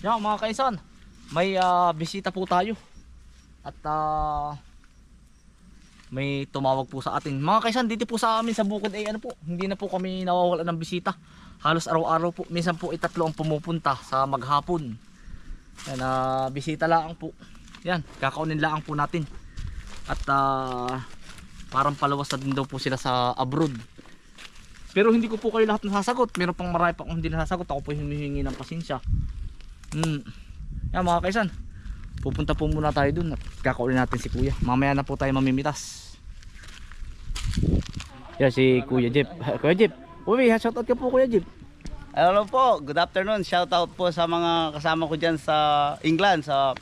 Yan mga kaisan, may ah, bisita po tayo. At ah, may tumawag po sa atin. Mga kaisan, dito po sa amin sa bukid ay ano po, hindi na po kami nawawala ng bisita. Halos araw-araw po, minsan po itatlo ang pumupunta sa maghapon. Yan, ah, bisita lang po. Yan, kakaunin lang po natin. At ah, parang palawas na din daw po sila sa abroad. Pero hindi ko po kayo lahat nasasagot. Meron pang marami pa akong hindi nasasagot. Ako po humihingi ng pasensya. Hmm. Yan mga kaisan. Pupunta po muna tayo dun at kakaulin natin si kuya. Mamaya na po tayo mamimitas. Yan si kuya Jeep. Kuya Jeep. Uy, shoutout ka po kuya Jeep. Hello po, good afternoon. Shout out po sa mga kasama ko diyan sa England sa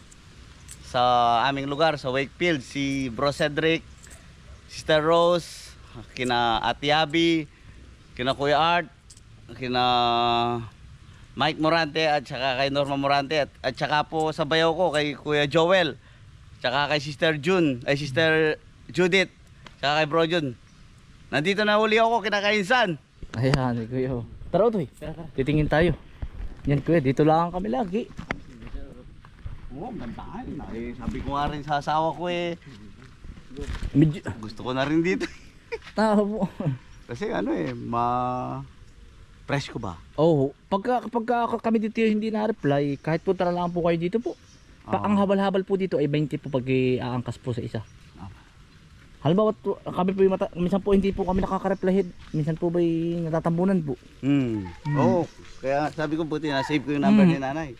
sa aming lugar sa Wakefield si Bro Cedric, Sister Rose, kina Ate kina Kuya Art, kina Mike Morante at saka kay Norma Morante at, at saka po sa bayaw ko kay Kuya Joel, saka kay Sister June, ay Sister Judith, saka kay Bro Jun. Nandito na uli ako kinakainsan. Ayan, kuya. Tara utoy. Titingin tayo. Yan kuya, dito lang kami lagi. Oo, oh, gandahan. Eh, sabi ko nga rin sa asawa ko eh, Medyo, gusto ko na rin dito. tao po. Kasi ano eh, ma... Fresh ko ba? Oh, pagka, pagka kami dito hindi na-reply, kahit punta na lang po kayo dito po. Pa, Oo. ang habal-habal po dito ay 20 po pag aangkas po sa isa. Ah. Halimbawa, to- kami po yung mata, minsan po hindi po kami nakaka-reply, minsan po ba natatambunan po. Hmm. Oo. kaya sabi ko buti na save ko yung number Hmm. ni nanay.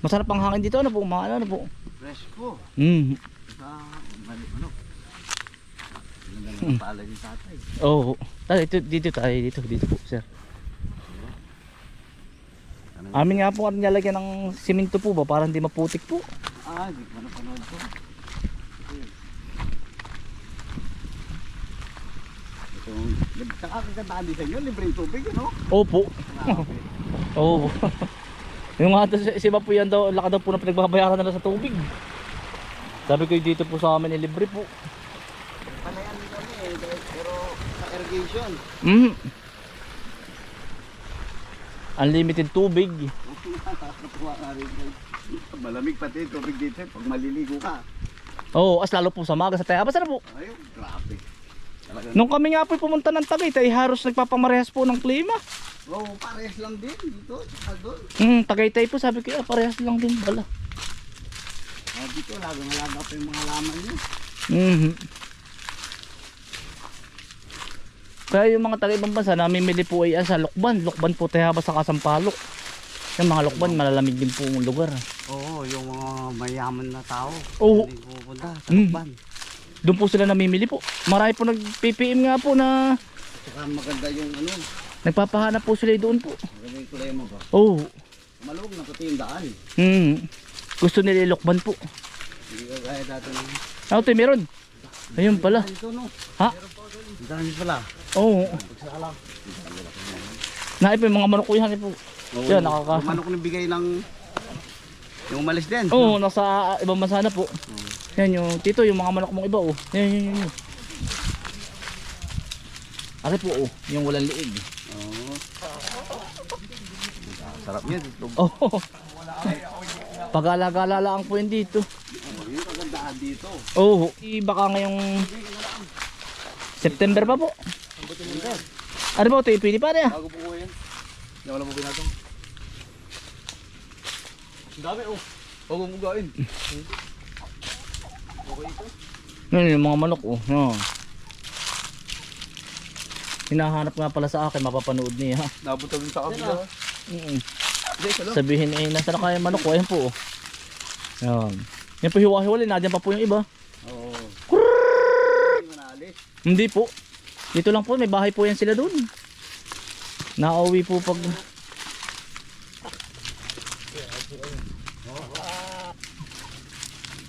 Masarap ang hangin dito, ano po, mga ano, ano po. Fresh ko. Mm. Sa mali ano. Ng pala ni tatay. Oo. Oh, dito, dito tayo, dito, dito po, sir. Ano? Amin nga po ang nilalagyan ng simento po ba, para hindi maputik po. Ah, di ko napanood ko. Ito, saka kagandahan din sa inyo, libreng tubig, ano? Opo. Oo. yung daw, si iba po yan daw, laka daw po na pinagbabayaran nila sa tubig. Sabi ko dito po sa amin, libre po. Panayan din kami eh, dahil- pero sa irrigation. Mm. Unlimited tubig. Malamig pati tubig dito eh, pag maliligo ka. Oo, as lalo po sa maga sa Tayabas na po. Ayun, grabe. Talagang, Nung kami nga po pumunta ng Tagaytay, haros nagpapamarehas po ng klima. Oo, oh, parehas lang din dito, saka doon. Hmm, Tagaytay po, sabi ko, ah, parehas lang din pala. Ah, dito, lagang halaga pa yung mga laman niyo. Mhm. Kaya yung mga taga ibang bansa namimili po ay ah, sa Lokban. Lokban po tayo sa Kasampalok. Yung mga Lokban malalamig din po ang lugar. Oo, yung mga mayaman na tao. Oo. Pupunta sa Mm. Lukban. Doon po sila namimili po. Marami po nag-PPM nga po na Saka maganda yung ano, nagpapahanap po sila doon po. maganda yung kulay mo ba? Oh. Malug na pati yung daan. Hmm. Gusto nila ilokban po. Hindi ka gaya dati ng... Ah, ito meron. Ayun pala. Ha? ang dami pala. Oo. Pagsala. Naip yung mga manok ko yan po. Oo, Yan, nakaka- Yung manok na bigay ng... Yung umalis din. Oo, nasa ibang bansa na po. Yan yung tito, yung mga manok mong iba oh. Yan, yan, yan. yan. Ari po oh, yung walang liig. Oo. Sarap yan. Ito. Oh. Pag-alagala lang po yun dito. Oh, yung dito. Oo. Oh, baka ngayong September pa po. Ano ba ito? Pwede pa ah. Bago po ko yan. Hindi wala mo binatong. Ang dami oh. Bago mo gain. Okay ito. Yan yung mga manok oh. Yan. Hinahanap nga pala sa akin, mapapanood niya. Nabuta din sa kabila. Mm. Sabihin eh, nasa na kaya manok ko? Ayan po oh. Yan. Yan po hiwa-hiwalay, nadyan pa po yung iba. Oo. Mo. Hindi po. Dito lang po, may bahay po yan sila doon. Nauwi po pag...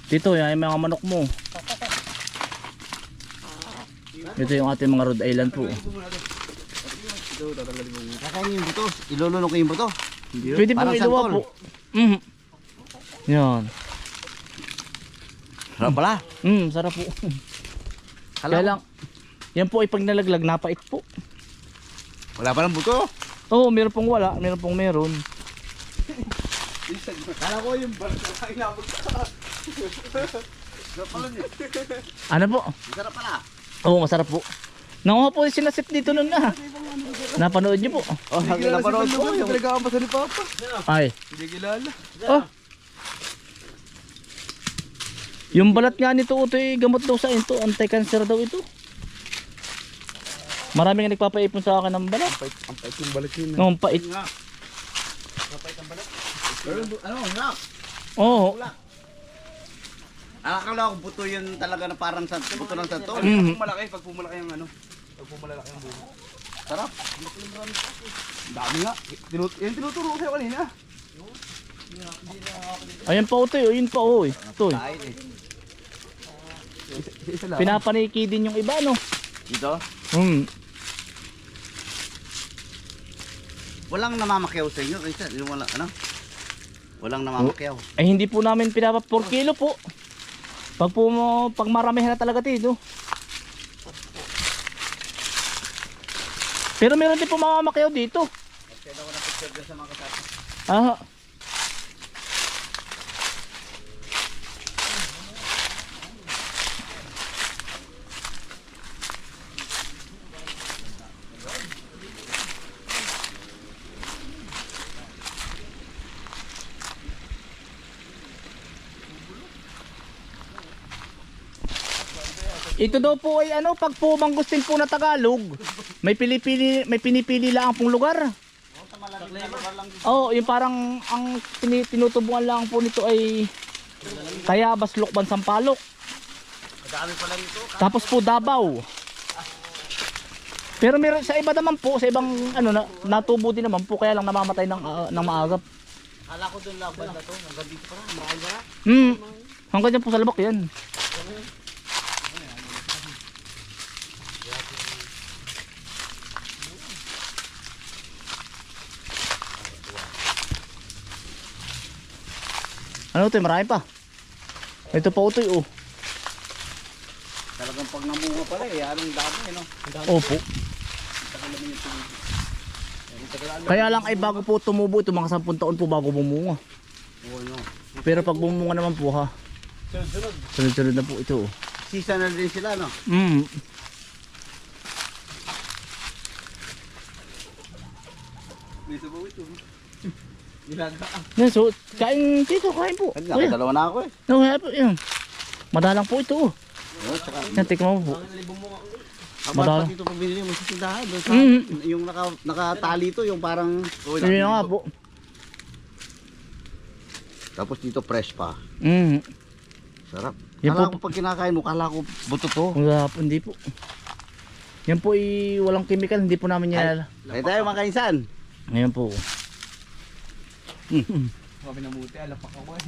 Dito, yan yung mga manok mo. Ito yung ating mga Rhode Island po. Yung buto. Ilulunok yung buto. Pwede po Parang iluwa po. Mm. Yan. Sarap pala. Mm, sarap po. Kaya lang, yan po ay pag nalaglag, napait po. Wala pa lang buto. Oo, meron pong wala, meron pong meron. Kala ko yung balat na inabot ka. Sarap pala niya. Ano po? Sarap pala. Oo, masarap po. Nanguha po si Nasip dito nun na. Napanood niyo po. Oh, hanggang napanood ko. Yung Pinag-aampas ni Papa. Ay. Hindi kilala. Oh. Yung balat nga nito ito ay gamot daw sa ito. Anti-cancer daw ito. Marami nga nagpapaipon sa akin ng balat. Ang pait ng balik yun. Ang pait. Pero ano, nga. Oo. Akala ko buto yun talaga na parang sa buto ng santo. Mhm. Pag pumalaki, pag pumalaki ang ano. Pag pumalaki ang buho. Sarap. Ang dami nga. Tinut yan tinuturo ko sa'yo kanina. Ayan pa ito. Yun pa oh. Ito. eh. Eh. Pinapaniki din yung iba no. Dito? Hmm. Walang namamakyaw sa inyo. Isa, wala, ano? Walang namamakyaw. Ay hindi po namin pinapa 4 kilo po. Pag po mo, pag maramihan na talaga dito. Pero meron din po mamamakyaw dito. Kaya ako na picture dyan sa mga kasama. Ah. Ito daw po ay ano, pag po mangustin po na Tagalog, may pili-pili, may pinipili lang pong lugar. Na lang. Oo, yung parang ang tinutubuan lang po nito ay Tayabas, Lukban, Sampalok. Madami pala nito. Tapos po Davao. Pero meron sa iba naman po, sa ibang ano na natubo din naman po kaya lang namamatay ng ah, ng maagap. Kala ko doon lang banda to. Hanggang dito pa lang. Mahal ba? Hmm. Hanggang dyan po sa labak yan. Ano ito? Marami pa. Ito pa ito oh. Talagang pag namunga pala eh. Anong dami eh no? Opo. Kaya lang ay bago po tumubo ito mga 10 taon po bago bumunga. Oo no. Pero pag bumunga naman po ha. Sunod-sunod. Sunod-sunod na po ito. oh. Seasonal din sila no? Mm. Dito ba ito? Nilaga. Yan, so, kain dito, kain po. Kuya, nakadalawa na ako eh. no, kaya po, yan. Madalang po ito. oh. Oo, tsaka. Yan, tikman mo po. Abang Madala. pa dito pag binili mo sa tindahan. Doon sa, Mhm. Yung naka, nakatali to, yung parang... Yun na nga po. Tapos dito fresh pa. Mm. Sarap. Yan kala po- ko pag kinakain mo, kala ko buto to. Wala po, hindi po. Yan po ay walang chemical, hindi po namin yan. Ay tayo mga kainsan. Ngayon po. Kami namuti, alapak ako eh.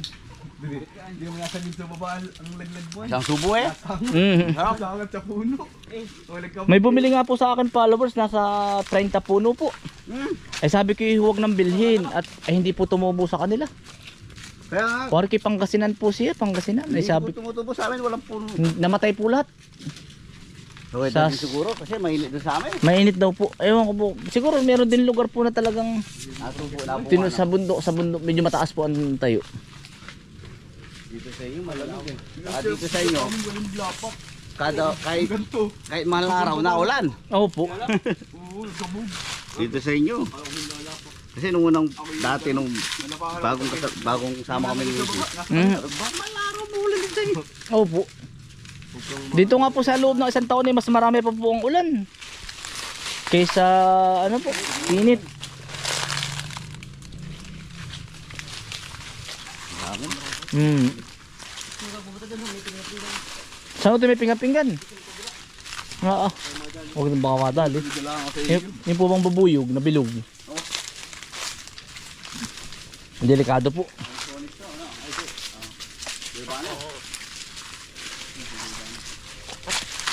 Hindi mo nasa sa baba ang laglag mo. Isang subo eh. Mm. Sangat sa puno. Eh. May bumili nga po sa akin followers, nasa 30 puno po. Hmm. Ay sabi ko "Eh, huwag nang bilhin at ay hindi po tumubo sa kanila. Kaya nga, Porque Pangasinan po siya, Pangasinan. Hindi sabi po tumutubo sa amin, walang puno. namatay po lahat. Okay, Sa- siguro kasi mainit doon sa amin. Mainit daw po. Ewan ko po. Siguro meron din lugar po na talagang Natubo na po. tino ano. sa bundok, sa bundok medyo mataas po ang tayo. Dito sa inyo, malamig eh. Saka dito sa inyo, kada, kahit, Ganto. kahit mahal na araw na ulan. Oo po. Oo, sabog. Dito sa inyo. Kasi nung unang dati, nung bagong, bagong sama kami dito. Mm. Mahal na araw, maulan dito sa inyo. Oo po. Dito nga po sa loob ng isang taon ay mas marami pa po ang ulan. Kaysa ano po, init. Hmm. Saan ito may pingapinggan? Oo. Huwag nang baka madali. Sa Yung, yung po bang babuyog na bilog? Delikado po.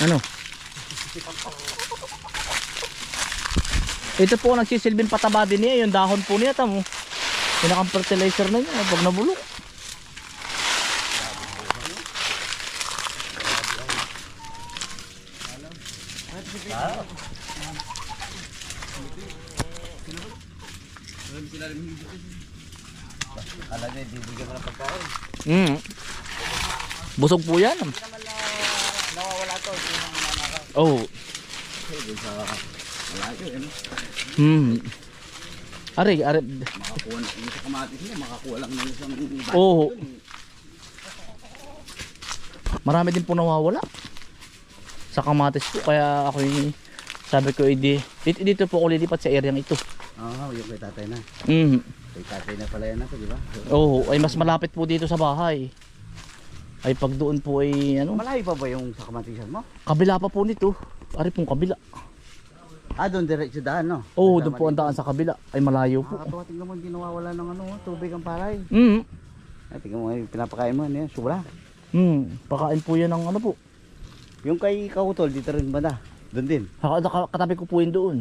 Ano? Ito po nagsisilbing pataba din niya, yung dahon po niya, tamo. Pinakang fertilizer na niya, pag nabulok. Kala niya, bibigyan ka ng pagkain. Busog po yan. Hindi naman na nawawala to. Hindi naman nanakaw. Oh. Hmm. Ari, ari. Makakuha na, sa kamatis niya, makakuha lang ng isang Oo. eh. Marami din po nawawala. Sa kamatis po. Kaya ako yung sabi ko, hindi. Dito, dito po ako lilipat sa area ito. Oo, yung kay tatay na. Mm. Kay tatay na pala yan ako, di ba? Oo, ay mas malapit po dito sa bahay. Ay pag doon po ay ano, Malayo pa ba yung sa kamatisan mo? kabila pa po nito. Ari pong kabila. Ah, doon diretso daan, no? Oo, doon po ang daan sa kabila. Ay malayo po. Nakakatawa, tingnan mo, hindi nawawala ng ano, tubig ang palay. Mm. Ah, tingnan mo, pinapakain mo, ano yan, sobra. Mm. Pakain po yan ng ano po. Yung kay Kautol, dito rin banda. Doon din. Katabi ko po yun doon.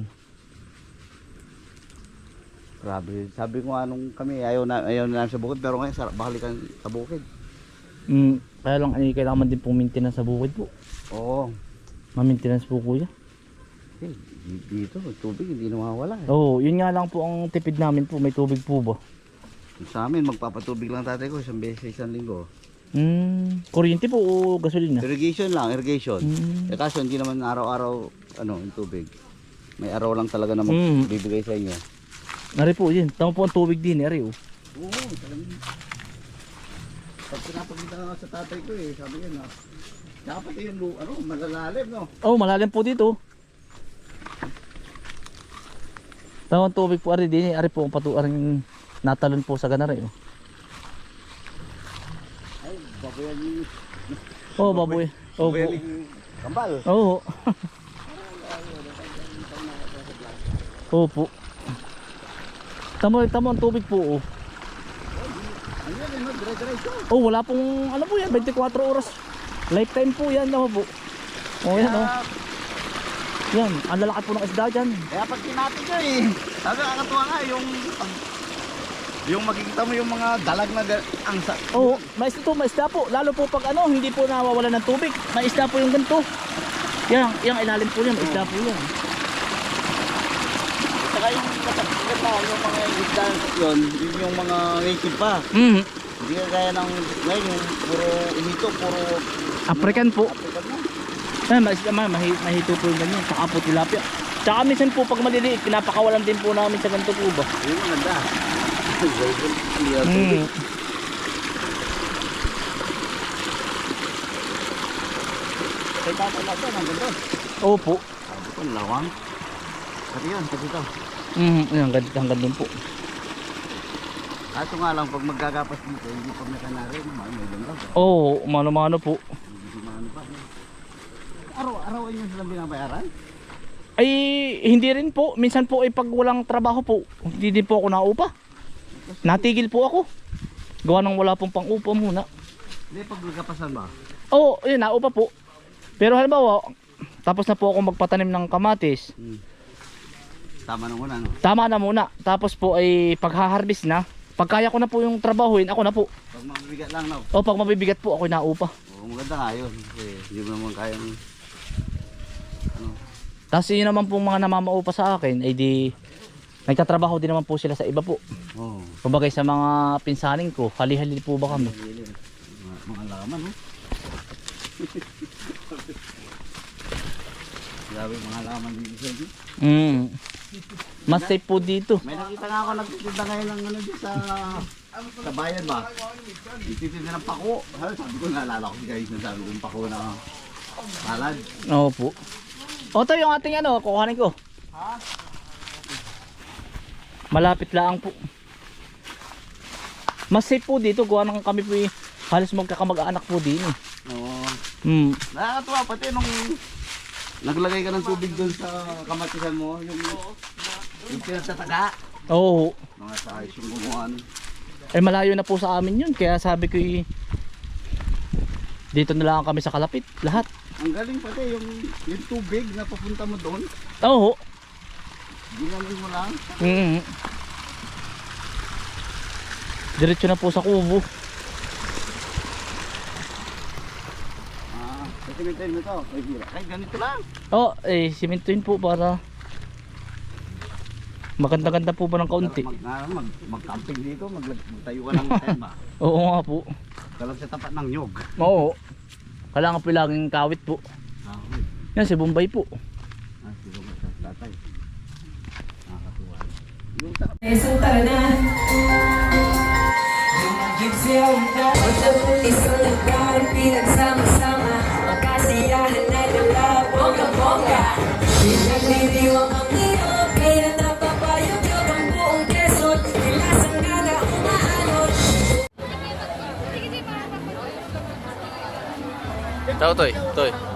Grabe. Sabi ko nga nung kami, ayaw na, ayaw na namin sa bukid, pero ngayon, sarap balikan sa bukid. Mm. Kaya lang ay kailangan din pong maintenance sa bukid po. Oo. Ma-maintenance po kuya. Eh, dito, tubig, hindi nawawala. Eh. Oo, yun nga lang po ang tipid namin po. May tubig po ba? Sa amin, magpapatubig lang tatay ko, isang beses sa isang linggo. Mm. Kuryente po o gasolina? Irrigation lang, irrigation. Mm. Eh kaso hindi naman araw-araw ano, yung tubig. May araw lang talaga na Mm. magbibigay sa inyo. Nari po yun. Tama po ang tubig din. Nari oh. Oo, talagang. Pag pinapagkita nga sa tatay ko eh, sabi niya na, dapat yung lu- ano, malalalim, no? Oh, malalim po dito. Tawang tubig po ari din, ari po ang patu aring natalon po sa ganare. Oh, Ay, baboyan yung... oh baboy. Oh, baboyan yung kambal. Oo. Oo po. Tamo, tamo ang tubig po. Oh. Ano yan, ano, dire-diretso. Oh, wala pong, ano po yan, 24 oras. Lifetime po yan, no po. Oh, yan, oh. Yan, ang lalaki po ng isda dyan. kaya pag kinapit nyo eh, sabi kakatuwa nga yung... Yung makikita mo yung mga dalag na ga- ang sa... Oo, oh, mais ito, mais isda po. Lalo po pag ano, hindi po nawawala ng tubig. May isda po yung ganito. Yan, yung ilalim po yan, isda po yan. Saka yung kasapit na, yung mga isda yun, yun yung mga native pa. Mm. Hindi ka gaya ng ngayon, yung puro umito, puro African po. African mo. Ay, isda, ma, mahi, mahito po yung ganyan. Saka po tilapia. Tsaka minsan po pag maliliit, pinapakawalan din po namin sa ganito po ba. Yun ang ganda. Golden. Mm. Kay tatay na ito, ang ganda. Opo. Ko, lawang. Pati yun, pati ito. Mm, yan, ganda, hanggang doon po. Kaso nga lang, pag magkagapas dito, hindi pa may kanari, may lang. Oo, oh, mano-mano po. Maano pa. Araw-araw ay yung silang binabayaran? Ay, hindi rin po. Minsan po ay pag walang trabaho po, hindi din po ako naupa. Natigil po ako. Gawa ng wala pong pang-upa muna. Hindi, pag nagkapasan ba? Oo, yun, naupa po. Pero halimbawa, tapos na po ako magpatanim ng kamatis. Hmm. Tama na muna, no? Tama na muna. Tapos po ay pagha-harvest na. Pag kaya ko na po yung trabahuin, ako na po. Pag mabibigat lang, no? O pag mabibigat po, ako naupa. Oo, maganda nga yun. Kasi hindi mo naman kayang... Ano? Tapos yun naman po mga namamaupa sa akin, ay di nagtatrabaho din naman po sila sa iba po. Oo. Kumbaga sa mga pinsaning ko, hali-hali po ba kami? Mga, mga laman, no? Grabe mga laman dito sa dito. Mm. Mas safe po dito. May nakita nga ako nagtitinda ngayon ng ano dito sa sa bayan ba? Nagtitinda ng pako. Ha, Sabi ko naalala ko guys na sabi ko yung pako na salad. Oo po. O to yung ating ano, kukuhanin ko. Malapit lang po. Mas safe po dito, gawa ng kami po eh, halos magkakamag-anak po din eh. Oo. Hmm. Nakakatuwa pati nung naglagay ka ng tubig doon sa kamatisan mo, yung yung pinatataga. Oo. Mga size yung gumawa. nun. Eh malayo na po sa amin yun, kaya sabi ko eh, dito na lang kami sa kalapit, lahat. Ang galing pati yung, yung tubig na papunta mo doon, Oo. ginamit mo lang. Mm. Diretso na po sa kubo. Kasi mo to. Ay, gira. Ay, ganito lang. Oh, eh, simentuin po para Maganda-ganda po ba ng kaunti? Mag, ah, mag, mag-camping dito, mag, magtayo ka ng tema. Oo nga po. Dalag sa tapat ng nyog. Oo. Kailangan po laging kawit po. Ah, Yan si Bombay po. ah, siguro sa tatay. Nakakatuwa. Yung sa- Resulta na Sa pulis ang lugar Pinagsama-sama Pinagliriwang ang iyo Kaya napapayog-yog ang buong Quezon Kilasang gana umaalot Tao, toy. Toy.